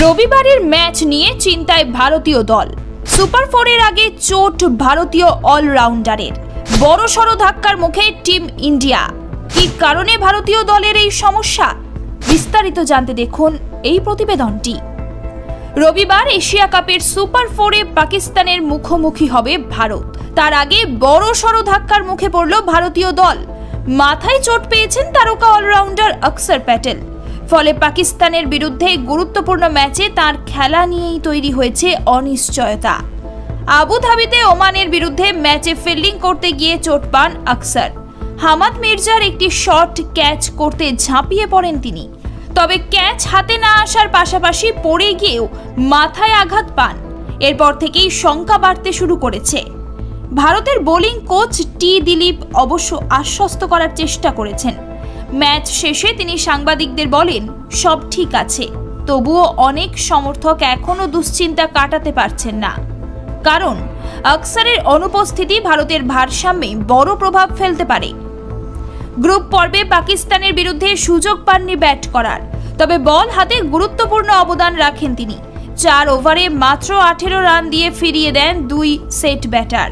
রবিবারের ম্যাচ নিয়ে চিন্তায় ভারতীয় দল। সুপার ফোরের আগে চোট ভারতীয় অলরাউন্ডারের। বড়সড় ধাক্কার মুখে টিম ইন্ডিয়া। কি কারণে ভারতীয় দলের এই সমস্যা? বিস্তারিত জানতে দেখুন এই প্রতিবেদনটি। রবিবার এশিয়া কাপের সুপার ফোরে পাকিস্তানের মুখোমুখি হবে ভারত। তার আগে বড় সড় ধাক্কার মুখে পড়ল ভারতীয় দল। মাথায় চোট পেয়েছেন তারকা অলরাউন্ডার অক্সর প্যাটেল। ফলে পাকিস্তানের বিরুদ্ধে গুরুত্বপূর্ণ ম্যাচে তার খেলা নিয়েই তৈরি হয়েছে অনিশ্চয়তা। আবুধাবিতে ওমানের বিরুদ্ধে ম্যাচে ফিল্ডিং করতে গিয়ে চোট পান আকসার। হামাদ মির্জার একটি শট ক্যাচ করতে ঝাঁপিয়ে পড়েন তিনি। তবে ক্যাচ হাতে না আসার পাশাপাশি পড়ে গিয়েও মাথায় আঘাত পান। এরপর থেকেই শঙ্কা বাড়তে শুরু করেছে। ভারতের বোলিং কোচ টি দিলীপ অবশ্য আশ্বস্ত করার চেষ্টা করেছেন। ম্যাচ শেষে তিনি সাংবাদিকদের বলেন, সব ঠিক আছে। তবুও অনেক সমর্থক এখনও দুশ্চিন্তা কাটাতে পারছেন না। কারণ, আকসারের অনুপস্থিতি ভারতের ভারসাম্যে বড় প্রভাব ফেলতে পারে। গ্রুপ পর্বে পাকিস্তানের বিরুদ্ধে সুযোগ পাননি ব্যাট করার। তবে বল হাতে গুরুত্বপূর্ণ অবদান রাখেন তিনি। চার ওভারে মাত্র আঠেরো রান দিয়ে ফিরিয়ে দেন দুই সেট ব্যাটার।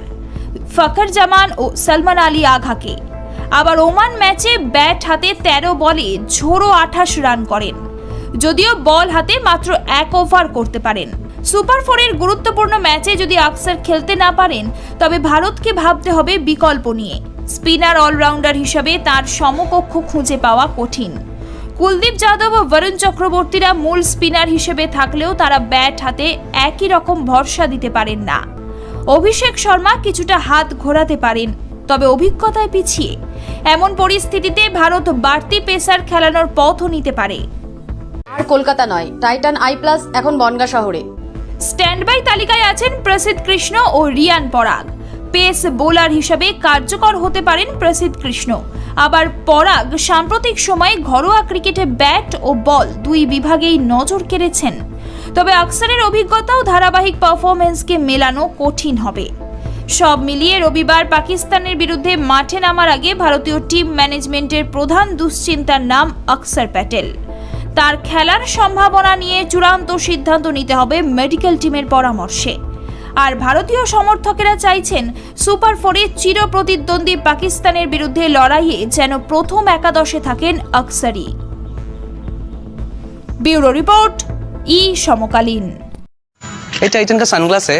ফখর জামান ও সলমান আলী আঘাকে। আবার ওমান ম্যাচে ব্যাট হাতে তেরো বলে ঝোড়ো আঠাশ রান করেন। যদিও বল হাতে মাত্র এক ওভার করতে পারেন। সুপার ফোরের গুরুত্বপূর্ণ ম্যাচে যদি আকসার খেলতে না পারেন, তবে ভারতকে ভাবতে হবে বিকল্প নিয়ে। স্পিনার অলরাউন্ডার হিসাবে তার সমকক্ষ খুঁজে পাওয়া কঠিন। কুলদীপ যাদব ও বরুণ চক্রবর্তীরা মূল স্পিনার হিসেবে থাকলেও তারা ব্যাট হাতে একই রকম ভরসা দিতে পারেন না। অভিষেক শর্মা কিছুটা হাত ঘোরাতে পারেন তবে অভিজ্ঞতায় পিছিয়ে। এমন পরিস্থিতিতে ভারত বাড়তি পেসার খেলানোর পথও নিতে পারে। আর কলকাতা নয় টাইটান আই প্লাস এখন বনগা শহরে। স্ট্যান্ড বাই তালিকায় আছেন প্রসিদ্ধ কৃষ্ণ ও রিয়ান পরাগ। পেস বোলার হিসাবে কার্যকর হতে পারেন প্রসিদ্ধ কৃষ্ণ। আবার পরাগ সাম্প্রতিক সময়ে ঘরোয়া ক্রিকেটে ব্যাট ও বল দুই বিভাগেই নজর কেড়েছেন। তবে আকসারের অভিজ্ঞতাও ধারাবাহিক পারফরমেন্সকে মেলানো কঠিন হবে। সব মিলিয়ে রবিবার পাকিস্তানের বিরুদ্ধে মাঠে নামার আগে ভারতীয় টিম ম্যানেজমেন্টের প্রধান দুশ্চিন্তার নাম অক্সর প্যাটেল তার খেলার সম্ভাবনা নিয়ে চূড়ান্ত সিদ্ধান্ত নিতে হবে মেডিকেল টিমের পরামর্শে আর ভারতীয় সমর্থকেরা চাইছেন সুপার ফোরে চিরপ্রতিদ্বন্দ্বী পাকিস্তানের বিরুদ্ধে লড়াইয়ে যেন প্রথম একাদশে থাকেন আকসারি ব্যুরো রিপোর্ট ই সমকালীন ये टाइटन का सनग्लास है